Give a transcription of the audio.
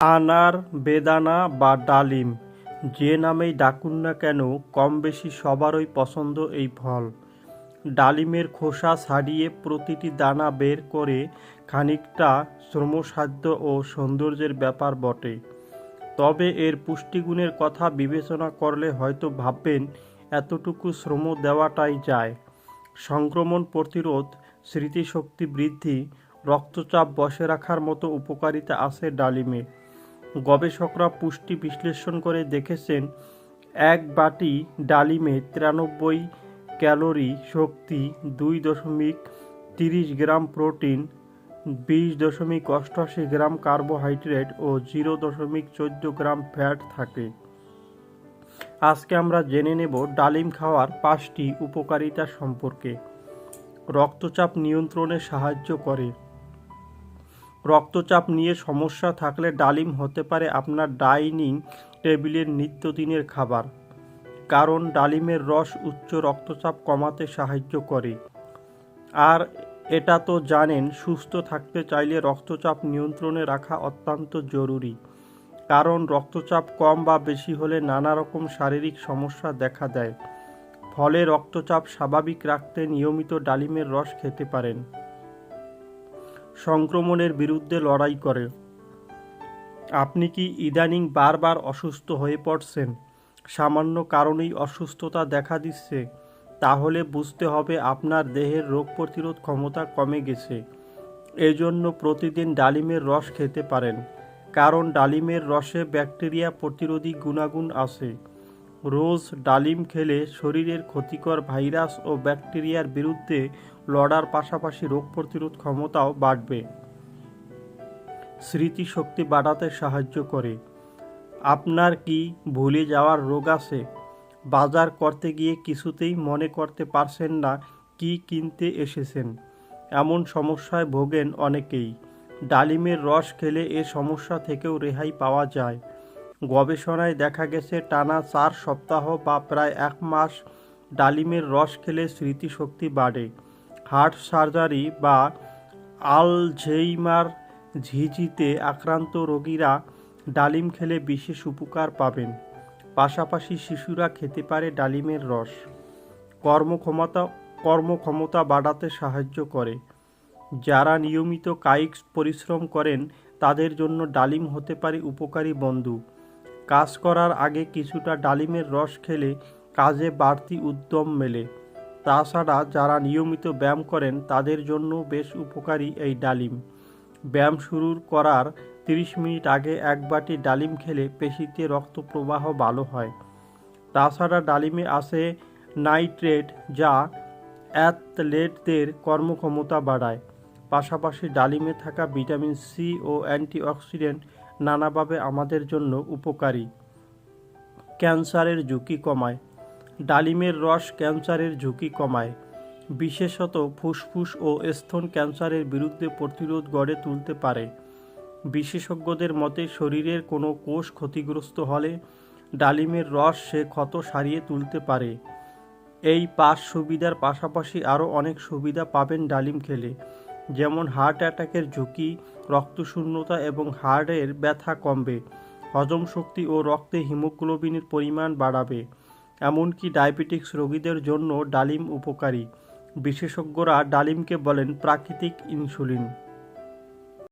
আনার, বেদানা বা ডালিম, যে নামেই ডাকুন না কেন কম বেশি সবারই পছন্দ এই ফল। ডালিমের খোসা ছাড়িয়ে প্রতিটি দানা বের করে খানিকটা শ্রমসাধ্য ও সৌন্দর্যের ব্যাপার বটে। তবে এর পুষ্টিগুণের কথা বিবেচনা করলে হয়তো ভাববেন, এতটুকু শ্রম দেওয়াটাই যায়। সংক্রমণ প্রতিরোধ, স্মৃতিশক্তি বৃদ্ধি, রক্তচাপ বসে রাখার মতো উপকারিতা আছে ডালিমে। গবেষকরা পুষ্টি বিশ্লেষণ করে দেখেছেন, এক বাটি ডালিমে তিরানব্বই ক্যালোরি শক্তি দুই দশমিক তিরিশ গ্রাম প্রোটিন, বিশ দশমিক অষ্টআশি গ্রাম কার্বোহাইড্রেট ও জিরো দশমিক চোদ্দ গ্রাম ফ্যাট থাকে। আজকে আমরা জেনে নেব ডালিম খাওয়ার পাঁচটি উপকারিতা সম্পর্কে। রক্তচাপ নিয়ন্ত্রণে সাহায্য করে। রক্তচাপ নিয়ে সমস্যা থাকলে ডালিম হতে পারে আপনার ডাইনিং টেবিলের নিত্যদিনের খাবার। কারণ ডালিমের রস উচ্চ রক্তচাপ কমাতে সাহায্য করে। আর এটা তো জানেন, সুস্থ থাকতে চাইলে রক্তচাপ নিয়ন্ত্রণে রাখা অত্যন্ত জরুরি। কারণ রক্তচাপ কম বা বেশি হলে নানা রকম শারীরিক সমস্যা দেখা দেয়। ফলে রক্তচাপ স্বাভাবিক রাখতে নিয়মিত ডালিমের রস খেতে পারেন। সংক্রমণের বিরুদ্ধে লড়াই করে। আপনি কি ইদানিং বারবার অসুস্থ হয়ে পড়ছেন? সামান্য কারণেই অসুস্থতা দেখা দিচ্ছে। তাহলে বুঝতে হবে আপনার দেহের রোগ প্রতিরোধ ক্ষমতা কমে গেছে। এজন্য প্রতিদিন ডালিমের রস খেতে পারেন। কারণ ডালিমের রসে ব্যাকটেরিয়া প্রতিরোধী গুণাগুণ আছে। রোজ ডালিম খেলে শরীরের ক্ষতিকর ভাইরাস ও ব্যাকটেরিয়ার বিরুদ্ধে লড়ার পাশাপাশি রোগ প্রতিরোধ ক্ষমতাও বাড়বে। স্মৃতিশক্তি বাড়াতে সাহায্য করে। আপনার কি ভুলে যাওয়ার রোগ আছে? বাজার করতে গিয়ে কিছুতেই মনে করতে পারছেন না কি কিনতে এসেছেন। এমন সমস্যায় ভোগেন অনেকেই। ডালিমের রস খেলে এ সমস্যা থেকেও রেহাই পাওয়া যায়। গবেষণায় দেখা গেছে, টানা চার সপ্তাহ বা প্রায় এক মাস ডালিমের রস খেলে স্মৃতিশক্তি বাড়ে। হার্ট সার্জারি বা আলঝেইমার ঝিঝিতে আক্রান্ত রোগীরা ডালিম খেলে বিশেষ উপকার পাবেন। পাশাপাশি শিশুরা খেতে পারে ডালিমের রস। কর্মক্ষমতা কর্মক্ষমতা বাড়াতে সাহায্য করে। যারা নিয়মিত কায়িক পরিশ্রম করেন, তাদের জন্য ডালিম হতে পারে উপকারী বন্ধু। কাজ করার আগে কিছুটা ডালিমের রস খেলে কাজে বাড়তি উদ্যম মেলে। তাছাড়া যারা নিয়মিত ব্যায়াম করেন, তাদের জন্য বেশ উপকারী এই ডালিম। ব্যায়াম শুরু করার তিরিশ মিনিট আগে এক বাটি ডালিম খেলে পেশিতে রক্ত প্রবাহ ভালো হয়। তাছাড়া ডালিমে আছে নাইট্রেট, যা অ্যাথলেটদের কর্মক্ষমতা বাড়ায়। পাশাপাশি ডালিমে থাকা ভিটামিন সি ও অ্যান্টিঅক্সিডেন্ট নানাভাবে আমাদের জন্য উপকারী। ক্যান্সারের ঝুঁকি কমায়। ডালিমের রস ক্যান্সারের ঝুঁকি কমায়। বিশেষত ফুসফুস ও স্তন ক্যান্সারের বিরুদ্ধে প্রতিরোধ গড়ে তুলতে পারে। বিশেষজ্ঞদের মতে, শরীরের কোনো কোষ ক্ষতিগ্রস্ত হলে ডালিমের রস সে ক্ষত সারিয়ে তুলতে পারে। এই পাঁচ সুবিধার পাশাপাশি আরও অনেক সুবিধা পাবেন ডালিম খেলে। যেমন হার্ট অ্যাটাকের ঝুঁকি, রক্তশূন্যতা এবং হার্টের ব্যথা কমবে। হজম শক্তি ও রক্তে হিমোগ্লোবিনের পরিমাণ বাড়াবে। এমনকি ডায়াবেটিক্স রোগীদের জন্য ডালিম উপকারী। বিশেষজ্ঞরা ডালিমকে বলেন প্রাকৃতিক ইনসুলিন।